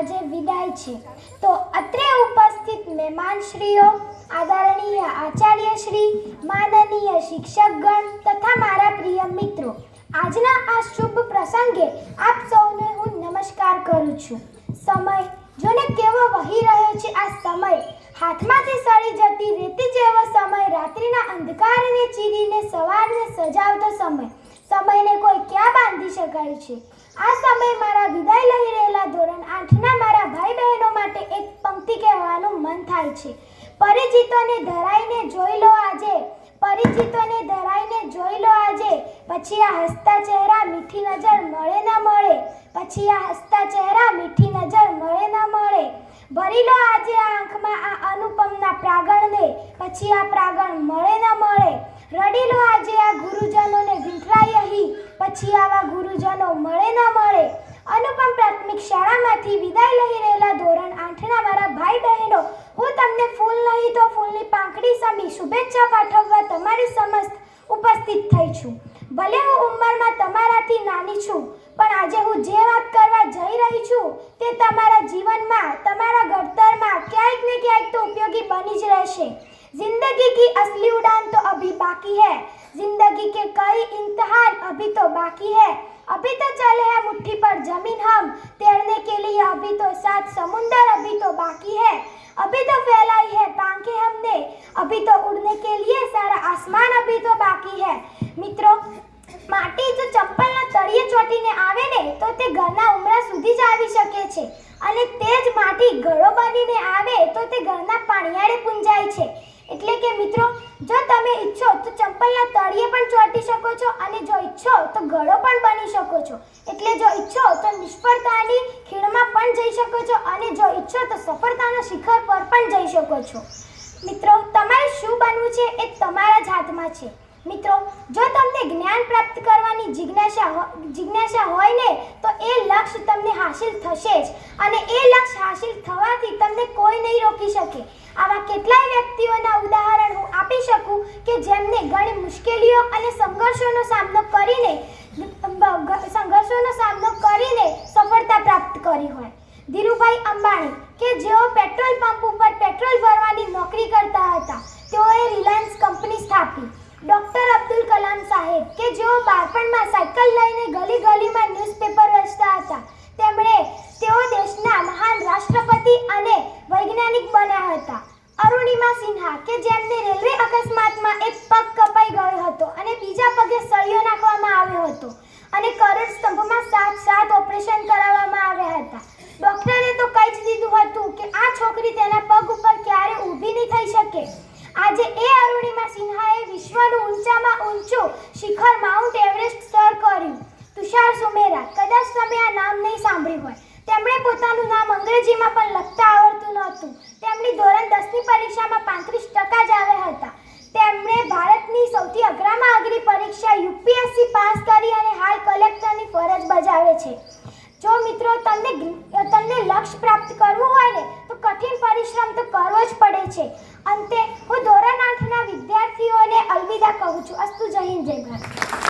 આજે વિદાય છે. તો અત્રે ઉપસ્થિત મહેમાનશ્રીઓ, આદરણીય આચાર્યશ્રી, માનનીય શિક્ષકગણ તથા મારા પ્રિય મિત્રો, આજના આ શુભ પ્રસંગે આપ સૌને હું નમસ્કાર કરું છું. સમય જોને કેવો વહી રહ્યો છે આ સમય? હાથમાંથી સળી જતી રેતી જેવો સમય, રાત્રિના અંધકારને ચીરીને સવારને સજાવતો સમય. સમયને કોઈ ક્યાં બાંધી શકાય છે? આ સમય મારા વિદાય લઈ ધોરણ આઠના મારા ભાઈ બહેનો માટે એક પંક્તિ કહેવાનું મન થાય છે. પરિચિતોને ધરાઈને જોઈ લો આજે. પરિચિતોને ધરાઈને જોઈ લો આજે. પછી આ હસતા ચહેરા મીઠી નજર મળે ના મળે. પછી આ હસતા ચહેરા મીઠી નજર મળે ના મળે. ભરી લો આજે આ આંખમાં આ અનુપમના પ્રાગણને. પછી આ પ્રાગણ મળે ના મળે. રડી લો આજે આ ગુરુજનોને વિંઠરાઈ અહીં પછી આવા ગુરુજનો મળે ના મળે અનુપમ પ્રાથમિક શાળામાંથી વિદાય લઈ રહેલા ધોરણ આઠના મારા ભાઈ બહેનો હું તમને ફૂલ નહીં તો ફૂલની પાંખડી સમી શુભેચ્છા પાઠવવા તમારી સમસ્ત ઉપસ્થિત થઈ છું ભલે હું ઉંમરમાં તમારાથી નાની છું પણ આજે હું જે વાત કરવા જઈ રહી છું તે તમારા જીવનમાં તમારા ઘડતરમાં ક્યાંક ને ક્યાંક તો ઉપયોગી બની જ રહેશે जिंदगी की असली उड़ान तो अभी बाकी है जिंदगी के कई इम्तिहान अभी तो बाकी है अभी तो चले हैं मुट्ठी पर जमीन हम तैरने के लिए अभी तो सात समुंदर अभी तो बाकी है अभी तो फैलाई है पंखे हमने अभी तो उड़ने के लिए सारा आसमान अभी तो बाकी है મિત્રો માટી જો ચપ્પલના તળિયે ચોટીને આવે ને તો તે ઘરના ઉમરા સુધી જ આવી શકે છે અને તે જ માટી ગળો બનીને આવે તો તે ઘરના પાણીયાળે પૂંજાય છે એટલે કે મિત્રો, જો તમે ઈચ્છો તો ચંપલના તળિયે પણ ચોંટી શકો છો અને જો ઈચ્છો તો ગળો પણ બની શકો છો. એટલે જો ઈચ્છો તો નિષ્ફળતાની ખીણમાં પણ જઈ શકો છો અને જો ઈચ્છો તો સફળતાના શિખર પર પણ જઈ શકો છો. મિત્રો, તમારે શું બનવું છે એ તમારા જ હાથમાં છે. મિત્રો, જો તમને જ્ઞાન પ્રાપ્ત કરવાની જિજ્ઞાસા જિજ્ઞાસા હોય ને, તો એ લક્ષ્ય તમને હાસિલ થશે જ. અને એ લક્ષ્ય હાસિલ થવાથી તમને કોઈ નહીં રોકી શકે. આવા કેટલાય વ્યક્તિઓના ઉદાહરણ હું આપી શકું કે જેમને ઘણી મુશ્કેલીઓ અને સંઘર્ષોનો સામનો કરીને સંઘર્ષોનો સામનો કરીને સફળતા પ્રાપ્ત કરી હોય. ધીરુભાઈ અંબાણી, કે જેઓ પેટ્રોલ પંપ ઉપર પેટ્રોલ ભરવાની નોકરી કરતા હતા, તેઓએ રિલાયન્સ કંપની સ્થાપી. ડૉક્ટર અબ્દુલ કલામ સાહેબ, કે જેઓ બાળપણમાં સાયકલ લઈને ગલી ગલીમાં ન્યૂઝપેપર વેચતા હતા અરુણિમા કે જેમને રેલવે અકસ્માતમાં એક પગ કપાઈ ગયો હતો અને બીજા પગે સળિયો નાખવામાં આવ્યો હતો અને કરોડ સ્તંભમાં સાત સાત ઓપરેશન કરાવવામાં આવ્યા હતા. ડોક્ટરે તો કહી જ દીધું હતું કે આ છોકરી તેના પગ ઉપર ક્યારે ઊભી નહીં થઈ શકે. આજે એ અરુણિમા સિન્હાએ વિશ્વનું ઊંચામાં ઊંચું શિખર માઉન્ટ એવરેસ્ટ સર કર્યું. તુષાર સુમેરા, કદાચ તમે આ નામ નહીં સાંભળ્યું હોય. તેમણે પોતાનું નામ અંગ્રેજીમાં પણ લખતા આવડતું નહોતું. તેમની ધોરણ દસની પરીક્ષામાં છે. જો મિત્રો તમને તમને લક્ષ્ય પ્રાપ્ત કરવું હોય ને, તો કઠિન પરિશ્રમ તો કરવો જ પડે છે. અંતે હું ધોરણ આઠના વિદ્યાર્થીઓને અલવિદા કહું છું. અસ્તુ જય હિન્દ, જય ભારત.